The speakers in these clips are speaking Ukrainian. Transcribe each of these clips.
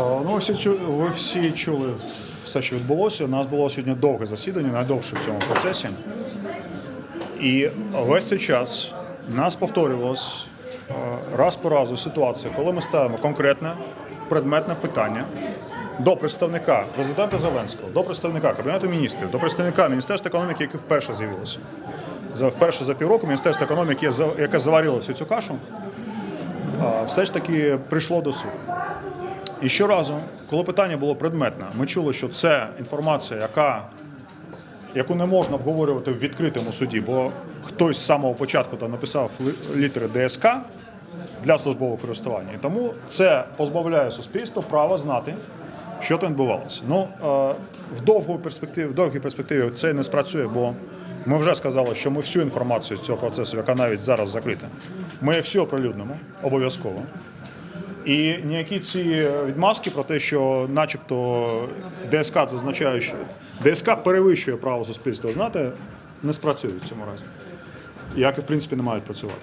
Ну, всі, чу- ви всі чули все, що відбулося. У нас було сьогодні довге засідання, найдовше в цьому процесі. І весь цей час нас повторювалось раз по разу ситуація, коли ми ставимо конкретне предметне питання до представника президента Зеленського, до представника Кабінету міністрів, до представника Міністерства економіки, яке вперше з'явилося. За вперше за півроку Міністерство економіки, яке за- яке заварило всю цю кашу, все ж таки прийшло до суду. І щоразу, коли питання було предметне, ми чули, що це інформація, яка, яку не можна обговорювати в відкритому суді, бо хтось з самого початку там написав літери ДСК для службового користування. І тому це позбавляє суспільство права знати, що там відбувалося. Ну, е, в довгу перспективі, в довгій перспективі це не спрацює, бо ми вже сказали, що ми всю інформацію цього процесу, яка навіть зараз закрита, ми всю оприлюднимо обов'язково. І ніякі ці відмазки про те, що начебто ДСК зазначає, що ДСК перевищує право суспільства знати, не спрацюють в цьому разі. Як і в принципі не мають працювати.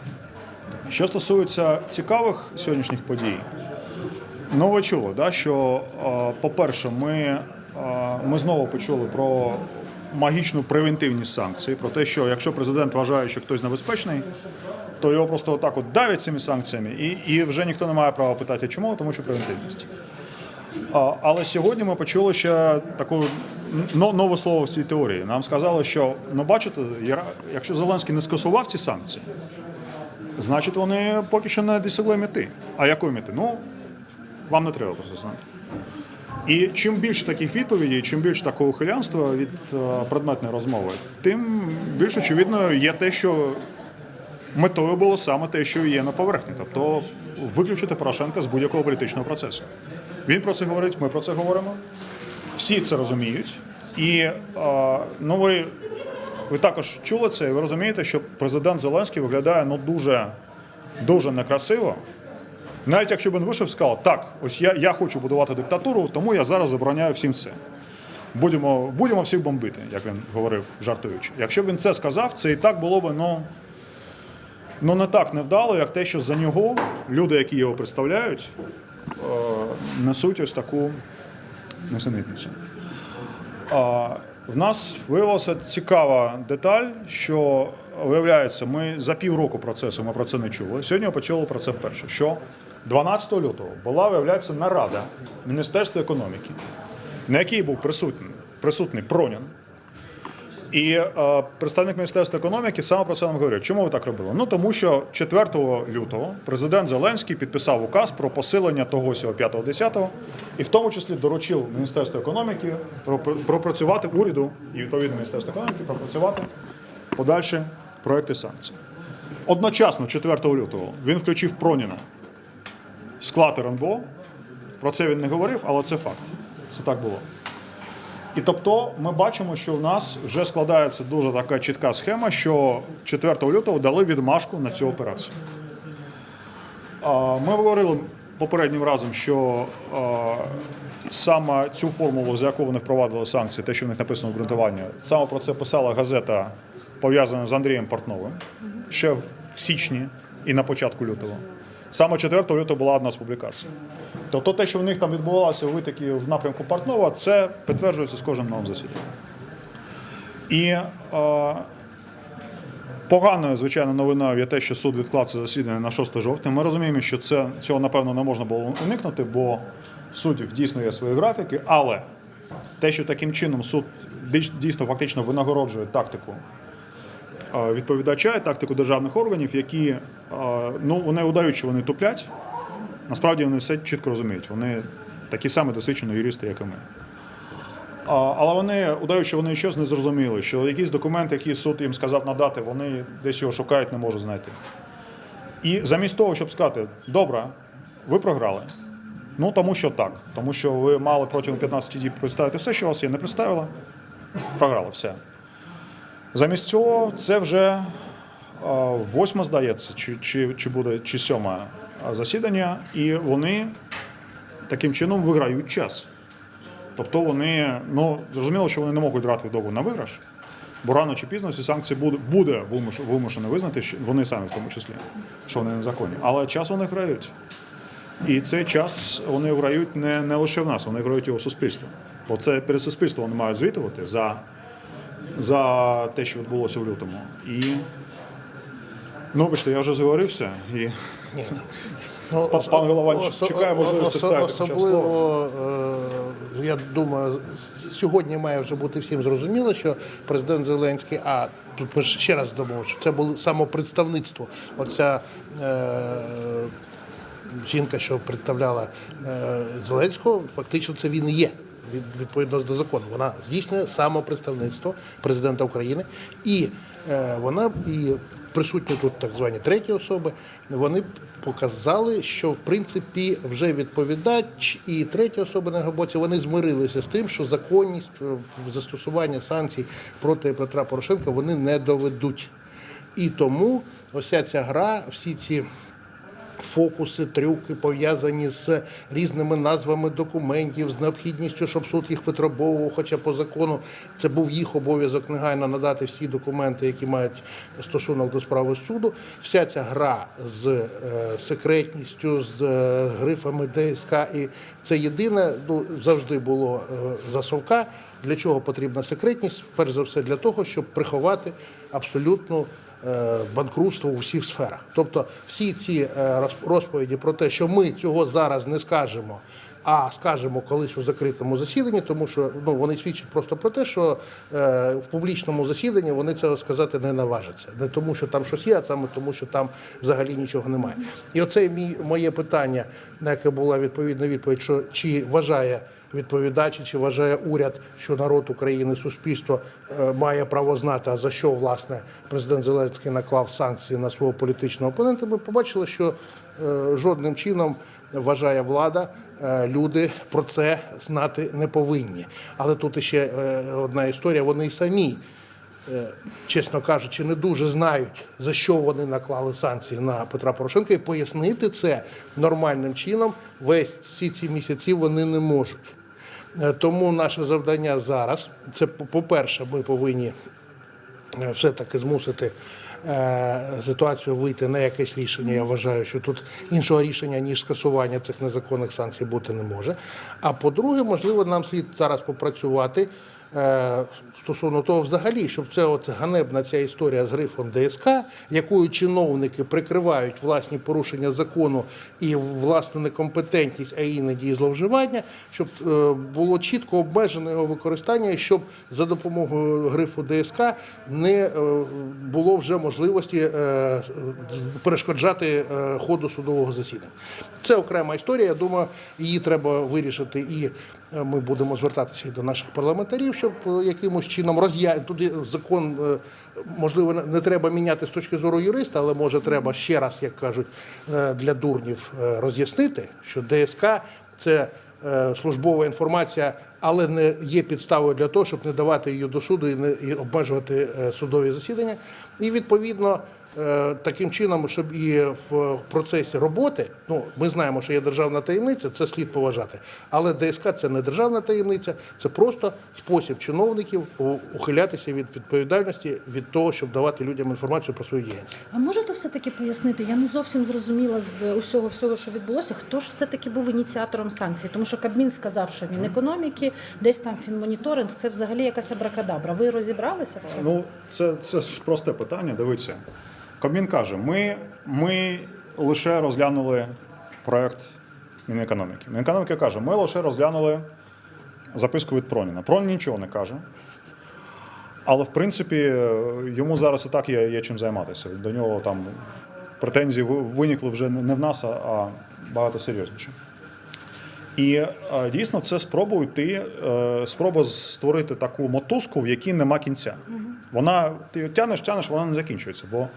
Що стосується цікавих сьогоднішніх подій, ну ви чули, да, що, е, по-перше, ми, е, ми знову почули про магічну превентивність санкцій, про те, що якщо президент вважає, що хтось небезпечний, то його просто отак от давять цими санкціями, і, і вже ніхто не має права питати, чому, тому що превентивність. А, але сьогодні ми почули ще таку нове слово в цій теорії. Нам сказали, що ну бачите, якщо Зеленський не скасував ці санкції, значить вони поки що не досягли мети. А якої мети? Ну, вам не треба просто знати. І чим більше таких відповідей, чим більше такого хилянства від е, предметної розмови, тим більш очевидно є те, що метою було саме те, що є на поверхні, тобто виключити Порошенка з будь-якого політичного процесу. Він про це говорить, ми про це говоримо. Всі це розуміють. І е, ну, ви, ви також чули це, і ви розумієте, що президент Зеленський виглядає ну, дуже, дуже некрасиво. Навіть якщо б він вийшов і сказав, так, ось я, я хочу будувати диктатуру, тому я зараз забороняю всім це. Будемо, будемо всіх бомбити, як він говорив, жартуючи. Якщо б він це сказав, це і так було б ну, ну не так невдало, як те, що за нього люди, які його представляють, е, несуть ось таку несенітницю. В нас виявилася цікава деталь, що виявляється, ми за півроку процесу ми про це не чули. Сьогодні почули про це вперше. Що 12 лютого була, виявляється, нарада Міністерства економіки, на якій був присутній, присутній Пронін. І е, представник Міністерства економіки саме про це нам говорив. Чому ви так робили? Ну тому що 4 лютого президент Зеленський підписав указ про посилення того сього 5-10, і в тому числі доручив Міністерству економіки про- пропрацювати уряду і відповідно Міністерство економіки пропрацювати подальші проекти санкцій. Одночасно, 4 лютого, він включив Проніна склад РНБО. Про це він не говорив, але це факт. Це так було. І тобто ми бачимо, що в нас вже складається дуже така чітка схема, що 4 лютого дали відмашку на цю операцію. Ми говорили попереднім разом, що саме цю формулу, за яку вони впровадили санкції, те, що в них написано в ґрунтуванні, саме про це писала газета, пов'язана з Андрієм Портновим ще в січні і на початку лютого. Саме 4 лютого була одна з публікацій. Тобто те, що в них там відбувалося витоки в напрямку Портнова, це підтверджується з кожним новим засіданням. І е, поганою, звичайно, новиною є те, що суд відклав це засідання на 6 жовтня. Ми розуміємо, що це, цього, напевно, не можна було уникнути, бо в суддів дійсно є свої графіки, але те, що таким чином суд дійсно фактично винагороджує тактику відповідача і тактику державних органів, які ну, вони удають, що вони туплять, Насправді вони все чітко розуміють. Вони такі самі досвідчені юристи, як і ми. Але вони удають, що вони щось не зрозуміли, що якийсь документ, який суд їм сказав надати, вони десь його шукають, не можуть знайти. І замість того, щоб сказати, добре, ви програли. Ну тому що так. Тому що ви мали протягом 15 діб представити все, що у вас є, не представили, програли все. Замість цього це вже восьме, здається, чи, чи, чи буде чи сьоме засідання, і вони таким чином виграють час. Тобто вони, ну зрозуміло, що вони не можуть грати довго на виграш, бо рано чи пізно ці санкції буде, буде вимушено визнати, що вони самі в тому числі, що вони незаконні. Але час вони грають. І цей час вони грають не, не лише в нас, вони грають і у суспільстві. Бо це перед суспільством вони мають звітувати за, за те, що відбулося в лютому. І ну, бачите, я вже заговорився і Ну, Пан Головань осо- чекає можливості ставити Особливо, е, я думаю, сьогодні має вже бути всім зрозуміло, що президент Зеленський, а тут ми ще раз думаємо, що це було самопредставництво. Оця е, жінка, що представляла е, Зеленського, фактично це він і є. Від- Відповідно до закону, вона здійснює самопредставництво президента України, і е, вона і присутні тут так звані треті особи. Вони показали, що в принципі вже відповідач і треті особи на його боці вони змирилися з тим, що законність е, застосування санкцій проти Петра Порошенка вони не доведуть. І тому ося ця гра, всі ці фокуси, трюки пов'язані з різними назвами документів, з необхідністю, щоб суд їх витребовував, хоча по закону це був їх обов'язок негайно надати всі документи, які мають стосунок до справи суду. Вся ця гра з е, секретністю, з е, грифами ДСК, і це єдине ну, завжди було е, за совка. Для чого потрібна секретність? Перш за все, для того, щоб приховати абсолютну е, банкрутство у всіх сферах. Тобто всі ці е, розповіді про те, що ми цього зараз не скажемо, а скажемо колись у закритому засіданні, тому що ну, вони свідчать просто про те, що е, в публічному засіданні вони цього сказати не наважаться. Не тому, що там щось є, а саме тому, що там взагалі нічого немає. І оце мій, моє питання, на яке була відповідна відповідь, що чи вважає відповідачі, чи вважає уряд, що народ України, суспільство е, має право знати, а за що власне президент Зеленський наклав санкції на свого політичного опонента. Ми побачили, що е, жодним чином вважає влада, е, люди про це знати не повинні. Але тут ще одна історія. Вони самі чесно кажучи, не дуже знають, за що вони наклали санкції на Петра Порошенка, і пояснити це нормальним чином весь всі ці місяці вони не можуть. Е, Тому наше завдання зараз це, по- по-перше, ми повинні е, все-таки змусити е, ситуацію вийти на якесь рішення. Я вважаю, що тут іншого рішення, ніж скасування цих незаконних санкцій бути не може. А по-друге, можливо, нам слід зараз попрацювати. Е, Стосовно того, взагалі, щоб це оце ганебна ця історія з грифом ДСК, якою чиновники прикривають власні порушення закону і власну некомпетентність, а іноді і зловживання, щоб е, було чітко обмежено його використання, і щоб за допомогою грифу ДСК не е, було вже можливості перешкоджати ходу судового засідання. Це окрема історія. Я думаю, її треба вирішити, і ми будемо звертатися і до наших парламентарів, щоб е, якимось чином роз'я... Тут закон, е, можливо, не- треба міняти з точки зору юриста, але може треба ще раз, як кажуть, е, для дурнів е, роз'яснити, що ДСК це е, службова інформація, але не є підставою для того, щоб не давати її до суду і не обмежувати е, судові засідання. І відповідно. Е, Таким чином, щоб і в процесі роботи, ну ми знаємо, що є державна таємниця, це слід поважати. Але ДСК це не державна таємниця, це просто спосіб чиновників ухилятися від відповідальності від того, щоб давати людям інформацію про свою діяльність. А можете все-таки пояснити? Я не зовсім зрозуміла з усього всього, що відбулося. Хто ж все-таки був ініціатором санкцій? Тому що Кабмін сказав, що він економіки, десь там фінмоніторинг, це взагалі якась абракадабра. Ви розібралися? Ну, це, це просте питання. Дивіться. Кабмін каже, ми, ми лише розглянули проект Мінекономіки. Мінекономіка каже, ми лише розглянули записку від Проніна. Пронін нічого не каже. Але в принципі йому зараз і так є, є чим займатися. До нього там претензії виникли вже не в нас, а- багато серйозніше. І е, дійсно це спроба йти, е, спроба створити таку мотузку, в якій нема кінця. Вона ти тянеш, тянеш, вона не закінчується, бо,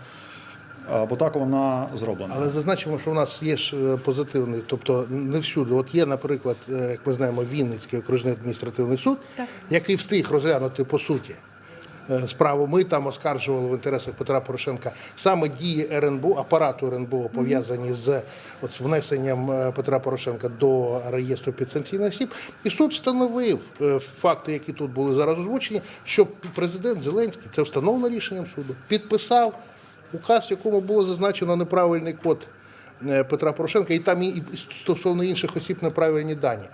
бо так вона зроблена. Але зазначимо, що в нас є ж е, позитивний, тобто не всюди. От є, наприклад, е, як ми знаємо, Вінницький окружний адміністративний суд, Так. який встиг розглянути по суті. е, Справу ми там оскаржували в інтересах Петра Порошенка саме дії РНБО, апарату РНБО пов'язані з от, внесенням Петра Порошенка до реєстру підсанкційних осіб. І суд встановив факти, які тут були зараз озвучені, що президент Зеленський це встановлено рішенням суду, підписав указ, в якому було зазначено неправильний код Петра Порошенка, і там і і стосовно інших осіб неправильні дані.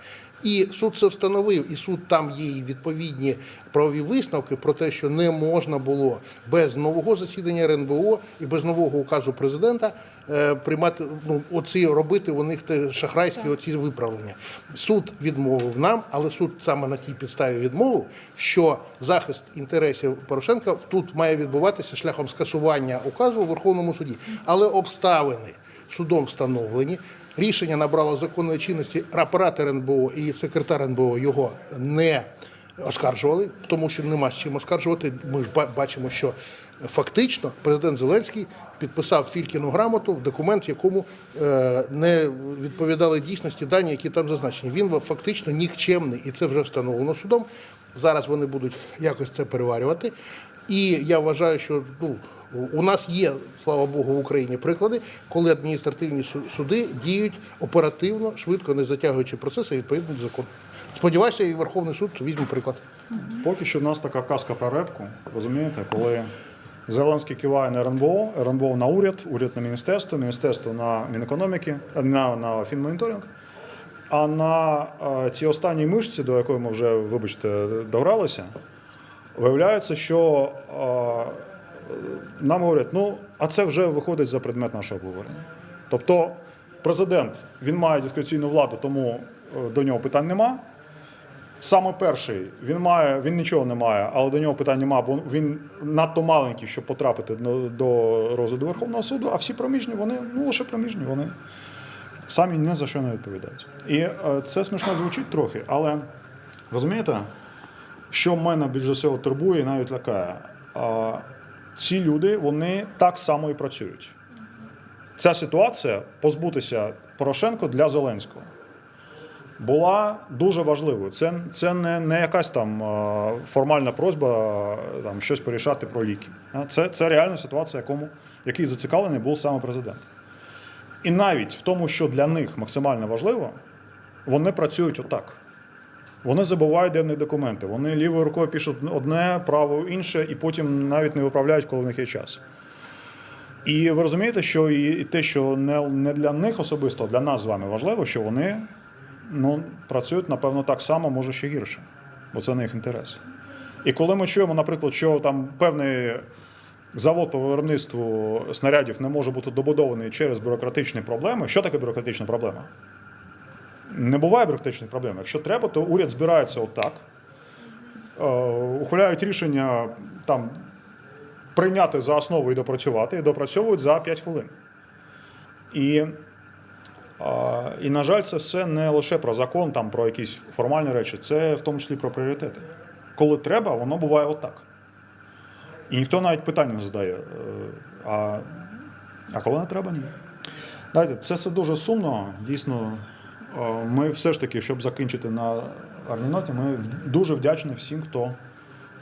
І суд це встановив, і суд там є і відповідні правові висновки про те, що не можна було без нового засідання РНБО і без нового указу президента е, приймати ну оці робити у них те шахрайські оці виправлення. Суд відмовив нам, але суд саме на тій підставі відмовив, що захист інтересів Порошенка тут має відбуватися шляхом скасування указу у Верховному суді, але обставини судом встановлені. Рішення набрало законної чинності. Апарат РНБО і секретар РНБО його не оскаржували, тому що нема з чим оскаржувати. Ми ба- бачимо, що фактично президент Зеленський підписав Фількіну грамоту, документ, якому е, не відповідали дійсності дані, які там зазначені. Він фактично нікчемний, і це вже встановлено судом. Зараз вони будуть якось це переварювати. І я вважаю, що ну, у нас є, слава Богу, в Україні приклади, коли адміністративні суди діють оперативно, швидко, не затягуючи процеси відповідно до закону. Сподіваюся, і Верховний суд візьме приклад. Поки що в нас така казка про репку, розумієте, коли Зеленський киває на РНБО, РНБО на уряд, уряд на міністерство, міністерство на Мінекономіки, на, на фінмоніторинг. А на е, цій останній мишці, до якої ми вже, вибачте, догралися, виявляється, що е, нам говорять, ну, а це вже виходить за предмет нашого обговорення. Тобто президент він має дискреційну владу, тому е, до нього питань нема. Саме перший він має, він нічого не має, але до нього питань немає, бо він надто маленький, щоб потрапити до, до розгляду Верховного суду, а всі проміжні, вони ну лише проміжні, вони самі ні за що не відповідають. І е, це смішно звучить трохи, але розумієте, що мене більше всього турбує і навіть лякає. Ці люди вони так само і працюють. Ця ситуація позбутися Порошенко для Зеленського була дуже важливою. Це, це не, не якась там формальна просьба там, щось порішати про ліки. Це, це реальна ситуація, якому, який зацікавлений був саме президент. І навіть в тому, що для них максимально важливо, вони працюють отак. Вони забувають, де в них документи. Вони лівою рукою пишуть одне, правою інше, і потім навіть не виправляють, коли в них є час. І ви розумієте, що і те, що не для них особисто, а для нас з вами важливо, що вони ну, працюють, напевно, так само, може ще гірше, бо це не їх інтерес. І коли ми чуємо, наприклад, що там певний завод по виробництву снарядів не може бути добудований через бюрократичні проблеми, що таке бюрократична проблема? Не буває бюрократичних проблем. Якщо треба, то уряд збирається отак, е, ухваляють рішення там прийняти за основу і допрацювати, і допрацьовують за 5 хвилин. І, а, і на жаль, це все не лише про закон, там, про якісь формальні речі, це в тому числі про пріоритети. Коли треба, воно буває отак. І ніхто навіть питання не задає. е, А, а коли не треба, ні. Знаєте, це все дуже сумно. Дійсно, е, ми все ж таки, щоб закінчити на гарній ноті, ми дуже вдячні всім, хто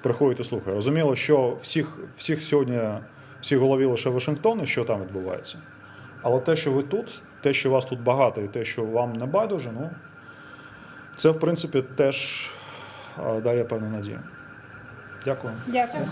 приходить і слухає. Розуміло, що всіх, всіх сьогодні всі голові лише Вашингтон і що там відбувається. Але те, що ви тут, те, що вас тут багато, і те, що вам не байдуже, ну це в принципі теж е, дає певну надію. Дякую. Дякую.